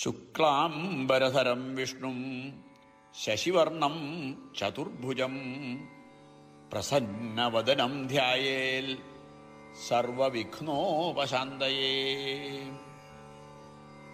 ശുക്ലാംബരധരം വിഷ്ണും ശശിവർണം ചതുർഭുജം. പ്രസന്നവദനം ധ്യായേൽ സർവവിഘ്നോപശാന്തയേ.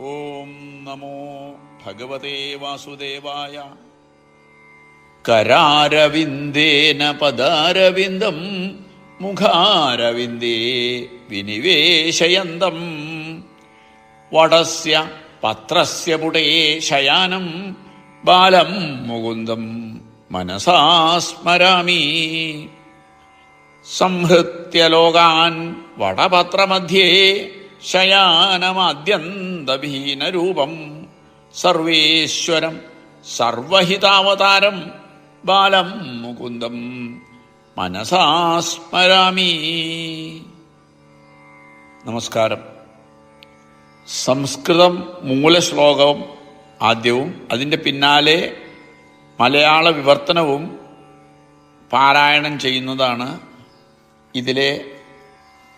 ഓം നമോ ഭഗവതേ വാസുദേവായ കരാരവിന്ദേന പദാരവിന്ദം മുഖാരവിന്ദേ വിനിവേശയന്തം. വടസ്യ പത്രസ്യ പുടേ ശയാനം ബാലം മുകുന്ദം മനസാ സ്മരാമി. സംഹൃത്യ ലോകാൻ വടപത്രമധ്യേ ശയാനമാദ്യന്തഭീനരൂപം. സർവേശ്വരം സർവഹിതാവതാരം ബാലം മുകുന്ദം മനസാ സ്മരാമി. നമസ്കാരം. സംസ്കൃതം മൂലശ്ലോകം ആദ്യവും. അതിന്റെ പിന്നാലെ മലയാള വിവർത്തനവും പാരായണം ചെയ്യുന്നതാണ് ഇതിലെ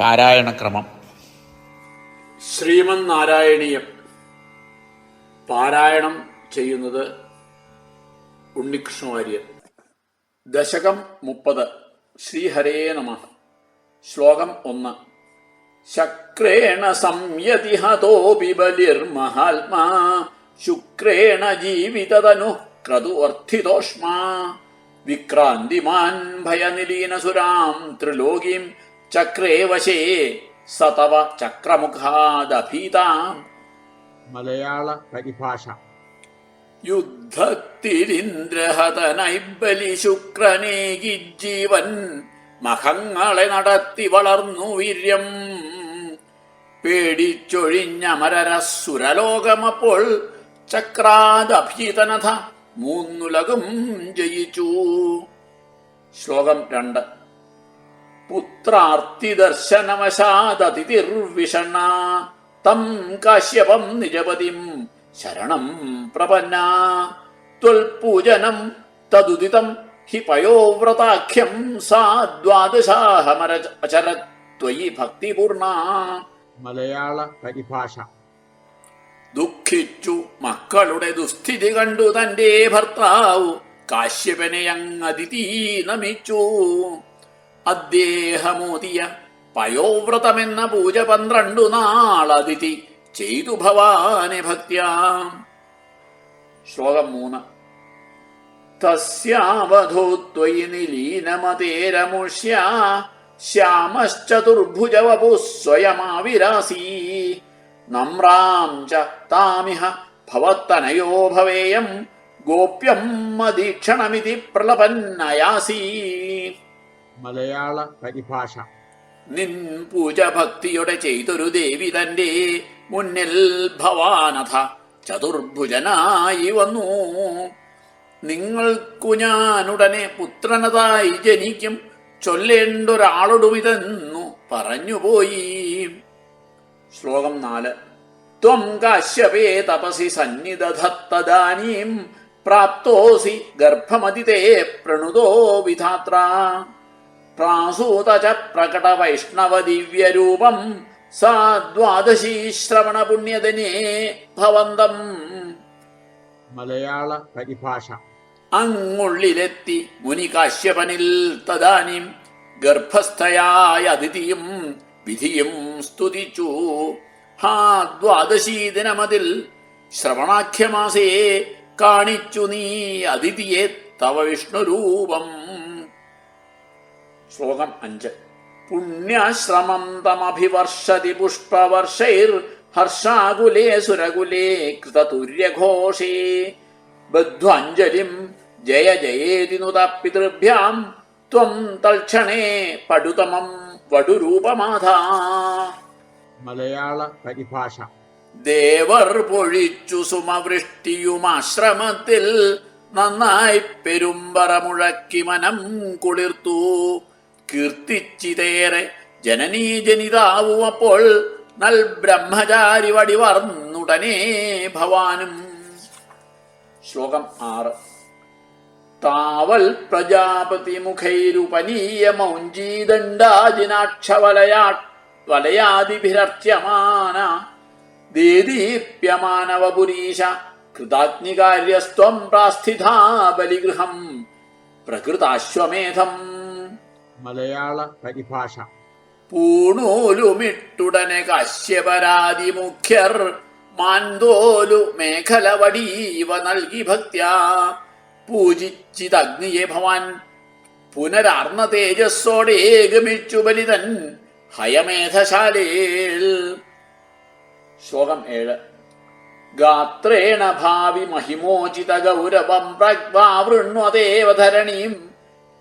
പാരായണക്രമം. ശ്രീമൻ നാരായണീയം പാരായണം ചെയ്യുന്നത് ഉണ്ണികൃഷ്ണവാര്യർ ദശകം മുപ്പത്. ശ്രീഹരേ നമ. ശ്ലോകം ഒന്ന്. ശക്രേണ സംയതി ഹതോപി ബലിർമഹാത്മാ ശുക്രേണ ജീവിതതനു ക്രതുവർദ്ധിതോഷ്മാ വിക്രാന്തിമാൻ ഭയനിലീനസുരാം ത്രിലോകീം ചക്രേ വശേ സതവ ചക്രമുഖാദഭീതാം. മലയാള പരിഭാഷ. യുദ്ധത്തിരിന്ദ്രഹതനൈബലി ശുക്രനേകി ജീവൻ മഹങ്ങളെ നടത്തി വളർന്നു വീര്യം. പേടിച്ചൊഴിഞ്ഞമരരസുരലോകമപ്പോൾ ചക്രാദഭീതനഥ മൂന്നുലകും ജയിച്ചു. ശ്ലോകം രണ്ട്. പുത്രാർത്തിദർശനവശാദതിർവിഷണ തം കാശ്യപം നിജപതിം ശരണം പ്രപന്ന. ത്വൽപൂജനം തദുദിതം ഹി പയോവ്രതാഖ്യം സാ ദ്വാദശാഹമര അചരത്വയി ഭക്തിപൂർണ. മലയാള പരിഭാഷ. ദുഃഖിച്ചു മക്കളുടെ ദുസ്ഥിതി കണ്ടു തന്റെ ഭർത്താവ്. കാശ്യപനെ അങ്ങതിഥി നമിച്ചു. അദ്ദേഹമോതിയ പയോവ്രതമെന്ന പൂജ പന്ത്രണ്ടു നാളതിഥി ചെയ്തു ഭവാനെ ഭക്യാം ശ്ലോകം മൂന്ന്. തസ്യാവധൂത്വയി നിലീനമതേരമുഷ്യ. ശ്യാമശ്ചതുർഭുജവപു സ്വയമാവിരാസി. നമ്രാം ച താമിഹ ഭവത്തനയോ ഭവേയം. ഗോപ്യം മദീക്ഷണമിതി പ്രലപന്നയാസി. മലയാള പരിഭാഷ നിൻ പൂജ ഭക്തിയുടെ ചെയ്തൊരു ദേവി തന്റെ മുന്നിൽ ഭവാനഥ ചതുർഭുജനായി വന്നു. നിങ്ങൾക്കു ഞാനുടനെ പുത്രനതായി ജനിക്കും ചൊല്ലേണ്ടൊരാളോടുമിതെന്നു പറഞ്ഞുപോയി. ശ്ലോകം നാല്. ത്വം കാശ്യപേ തപസി സന്നിധത്തദാനീം പ്രാപ്തോസി ഗർഭമതിതേ പ്രണുതോ വിധാത്ര. പ്രാസൂത ച പ്രകട വൈഷ്ണവ ദിവ്യരൂപം സാ ദ്വാദശീ ശ്രവണ പുണ്യതനേ ഭവന്തം. മലയാള പരിഭാഷ. അങ്ങുള്ളിലെത്തി മുനി കാശ്യപനിൽ തദാനിം ഗർഭസ്ഥയായ അതിഥിയും വിധിയും സ്തുതിച്ചു. ഹാ ദ്വാദശീ ദിനമതിൽ ശ്രവണാഖ്യമാസേ കാണിച്ചു നീ അതിഥിയെ തവ വിഷ്ണുരൂപം. ശ്ലോകം അഞ്ച്. പുണ്യാശ്രമം തമഭിവർഷതി പുഷ്പവർഷൈർ ഹർഷാകുലേ സുരകുലേ കൃതതുര്യഘോഷേ. ബദ്ധ്വാഞ്ജലിം ജയ ജയേതി നുത പിതൃഭ്യാം ത്വം തൽക്ഷണേ പടുതമം വടുരൂപമാധാ. മലയാള പരിഭാഷ. ദേവർ പൊഴിച്ചു സുമവൃഷ്ടിയുമാശ്രമത്തിൽ നന്നായി പെരുമ്പറ മുഴക്കി മനം കുളിർത്തു. കീർത്തിച്ചിതേറെ ജനനീ ജനിതാവും അപ്പോൾ നൽ ബ്രഹ്മചാരി വടിവർന്നുടനെ ഭവാനും. ശ്ലോകം ആറ്. താവൽ പ്രജാപതി മുഖൈരുപനീയ മൗഞ്ചീദണ്ഡാജിനാക്ഷവലയാ വലയാദിഭിരർച്യമാന ദേദീപ്യമാനവപുരീശ കൃതാഗ്നികാര്യസ്ത്വം പ്രാസ്ഥിതാ ബലിഗൃഹം പ്രകൃതാശ്വമേധം. മലയാള പരിഭാഷ. പൂണൂലുമിട്ടുടനെ കശ്യപരാതി മുഖ്യർ മാൻതോലു മേഖല വടീവ നൽകി ഭക്ത്യാ പൂജിച്ചിതഗ്നിയെ ഭവാൻ പുനരാർന്ന തേജസ്സോടെ ഏകമിച്ചു ബലിതൻ ഹയമേധശാലേൽ ശ്ലോകം ഏഴ്. ഗാത്രേണ ഭാവി മഹിമോചിത ഗൗരവം പ്രഗ്വാവൃണ്വദേവധരണീം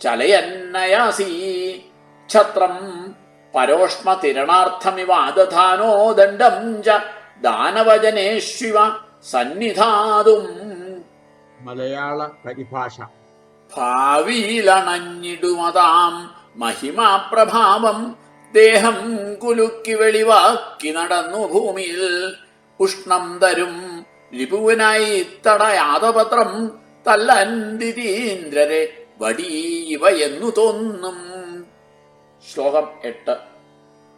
ചലയന്നയാസി. ഛത്രം പരോഷ്മ തിരണാർത്ഥമിവാദധാനോ ദണ്ഡം ച ദാനവജനേഷ്വിവ സന്നിധാതും. മലയാള പരിഭാഷ. ഭാവിയിലണഞ്ഞിടുമതാം മഹിമാപ്രഭാവം. ദേഹം കുലുക്കി വെളിവാക്കി നടന്നു ഭൂമിയിൽ. ഉഷ്ണം തരും ലിപുവിനായി തടയാതപത്രം തല്ലന്തിരീന്ദ്രരെ വടീവ എന്നു തോന്നും. ശ്ലോകം എട്ട്.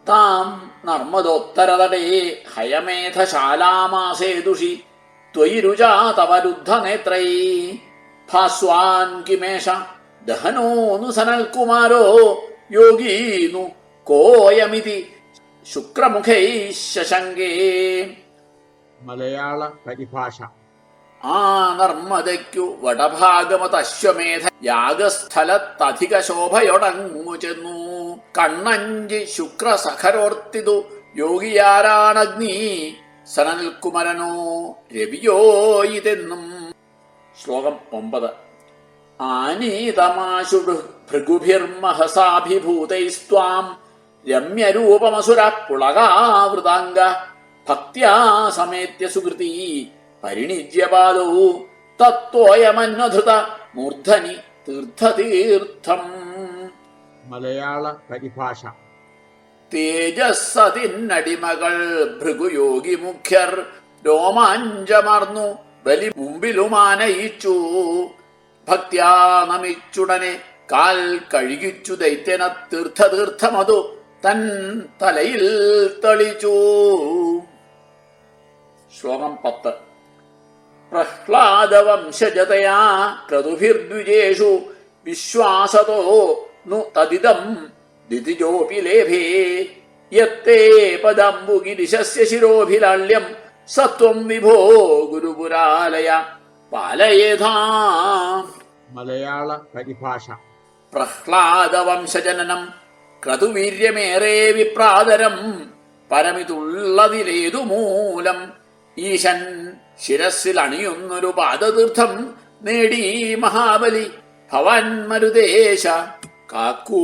താം നർമ്മദോത്തരതടേ ഹയമേധശാലാമാസേതുഷി. ത്വയി തവരുദ്ധ നേത്രൈ ഭാസ്വാൻ കിമേഷ ദഹനോനു സനൽകുമാരോ യോഗീനു കോയമിതി ശുക്രമുഖൈ ശശങ്കേ മലയാള പരിഭാഷ ആ നർമ്മദയ്ക്കു വടഭാഗമതശ്വമേധ യാഗസ്ഥലത്തധിക ശോഭയൊടങ്ങു ചെന്നു. കണ്ണഞ്ചി ശുക്രസഖരോർത്തിതു യോഗിയാരാണഗ്നി. സനൽകുമരനോ രവിയോ ഇതെന്നും. ശ്ലോകം ഒമ്പത്. ആനീതമാശു ഭൃഗുഭിർമഹസാഭിഭൂതൈസ്ത്വാം. രമ്യരൂപമസുര പുളകാവൃതാംഗ ഭക്യാ സമേത്യ സുഹൃതി പരിണിജ്യപാദോ തത്വയമന്വധൃത മൂർധനി തീർത്ഥതീർത്ഥം. മലയാള പരിഭാഷ. തേജസ്സതിന്നടിമകൾ ഭൃഗുയോഗി മുഖ്യർ രോമാഞ്ചമർന്നു ബലി മുമ്പിലുമാനയിച്ചു. ഭക്ത്യാ നമിച്ചുടനെ കാൽ കഴുകിച്ചു ദൈത്യന തീർത്ഥതീർത്ഥമതു തൻ തലയിൽ തളിച്ചു. ശ്ലോകം പത്ത്. പ്രഹ്ലാദവംശജതയാ ക്രതുഭിർദ്വിജേഷു വിശ്വാസതോ നു തദിദം ദിതിജോപി ലേഭേ യത്തേ പദംബുഗിരിശസ്യ ശിരോഭിലാള്യം സത്വം വിഭോ ഗുരുപുരാലയ പാലയേധാ മലയാള പരിഭാഷ പ്രഹ്ലാദ പ്രഹ്ലാദവംശജനനം ക്രതുവീര്യമേറെ വിപ്രാതരം പരമിതുള്ളതിലേതു മൂലം ഈശൻ ശിരസിൽ അണിയുന്നൊരു പാദതീർത്ഥം നേടി മഹാബലി ഭവാൻ മരുദേശ കാക്കൂ.